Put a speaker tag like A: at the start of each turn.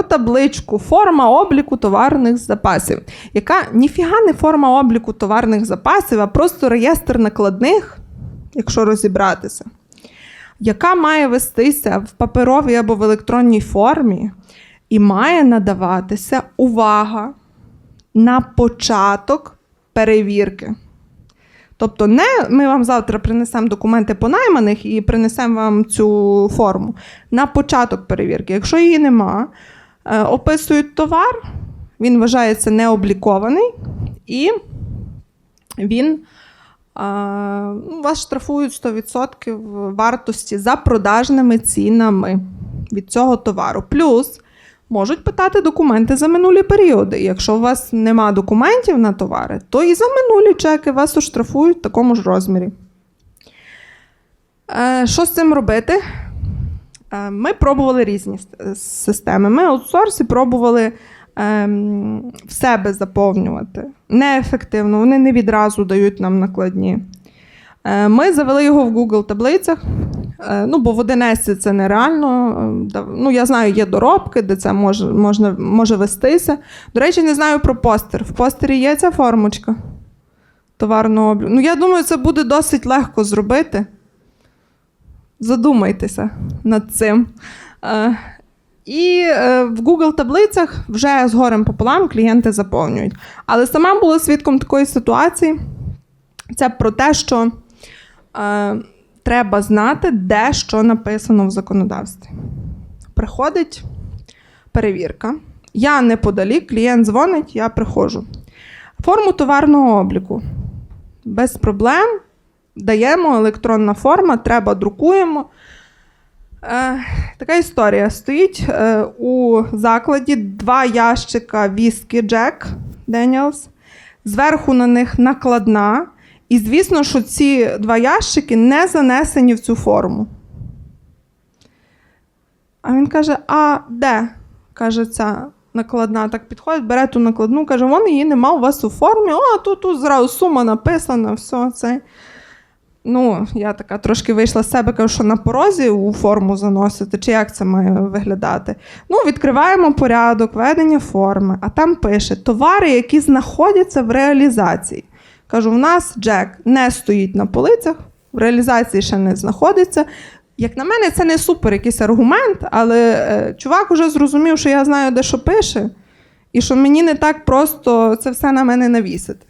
A: про табличку форма обліку товарних запасів, яка ніфіга не форма обліку товарних запасів, а просто реєстр накладних, якщо розібратися, яка має вестися в паперовій або в електронній формі, і має надаватися увага на початок перевірки. Тобто, не ми вам завтра принесемо документи по найманих і принесемо вам цю форму на початок перевірки. Якщо її нема, описують товар, він вважається необлікований, і він е, ну, вас штрафують 100% вартості за продажними цінами від цього товару. Плюс можуть питати документи за минулі періоди. Якщо у вас нема документів на товари, то і за минулі чеки вас оштрафують в такому ж розмірі. Е, Що з цим робити? Е, Ми пробували різні системи. Ми аутсорсі пробували ем, в себе заповнювати. Неефективно, вони не відразу дають нам накладні. Е, Ми завели його в Google таблицях. Е, Ну, бо в 11 це нереально. Е, Ну, я знаю, є доробки, де це може, можна, може вестися. До речі, не знаю про постер. В постері є ця формочка товарного обліку. Ну, я думаю, це буде досить легко зробити. Задумайтеся над цим. Е, І е, в Google таблицях вже з горем пополам клієнти заповнюють. Але сама була свідком такої ситуації. Це про те, що е, треба знати, де що написано в законодавстві. Приходить перевірка. Я неподалік, клієнт дзвонить, я приходжу. Форму товарного обліку. Без проблем. Даємо електронна форма, треба друкуємо. Е, така історія. Стоїть е, у закладі два ящика віскі Джек Деніелс. Зверху на них накладна. І звісно, що ці два ящики не занесені в цю форму. А він каже: А де? каже ця накладна. Так підходить, бере ту накладну, каже, вон її нема у вас у формі. О, тут, тут зразу сума написана, все це. Ну, я така трошки вийшла з себе, кажу, що на порозі у форму заносити, чи як це має виглядати. Ну, відкриваємо порядок, ведення форми, а там пише товари, які знаходяться в реалізації. Кажу, в нас Джек не стоїть на полицях, в реалізації ще не знаходиться. Як на мене, це не супер якийсь аргумент, але е, чувак уже зрозумів, що я знаю, де що пише, і що мені не так просто це все на мене навісити.